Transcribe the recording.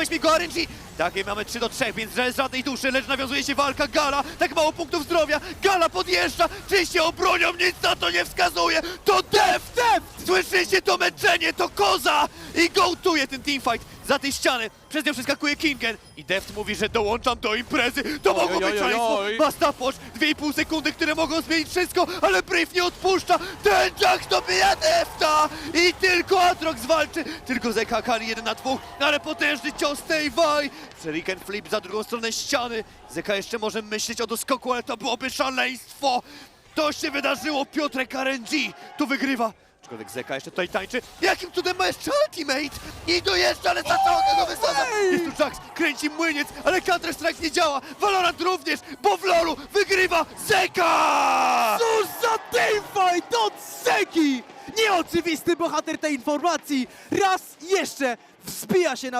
weźmie go RNG. Takie mamy 3 do 3, więc bez żadnej duszy, lecz nawiązuje się walka Gala. Tak mało punktów zdrowia. Gala podjeżdża, czy się obronią, nic na to nie wskazuje. To Def, Def! Słyszycie to męczenie, to koza! I gołtuje ten teamfight za tej ściany. Przez nią przeskakuje Kingen. I Deft mówi, że dołączam do imprezy. To mogło być szaleństwo. Basta Posz, 2,5 sekundy, które mogą zmienić wszystko, ale Brave nie odpuszcza. Ten Jack dobija Defta i tylko Atrox walczy. Tylko Zeka Kali 1 na 2, ale potężny cios tej Waj. Shuriken flip za drugą stronę ściany. Zeka jeszcze może myśleć o doskoku, ale to byłoby szaleństwo. To się wydarzyło, Piotrek RNG tu wygrywa. Aczkolwiek Zeka jeszcze tutaj tańczy. Jakim cudem ma jeszcze ultimate? I dojeżdża, ale za całego go wysadza. Jest tu Jax, kręci młyniec, ale Counter Strike nie działa. Valorant również, bo w lolu wygrywa Zeka! Cóż za teamfight od Seki! Nieoczywisty bohater tej informacji raz jeszcze wspija się na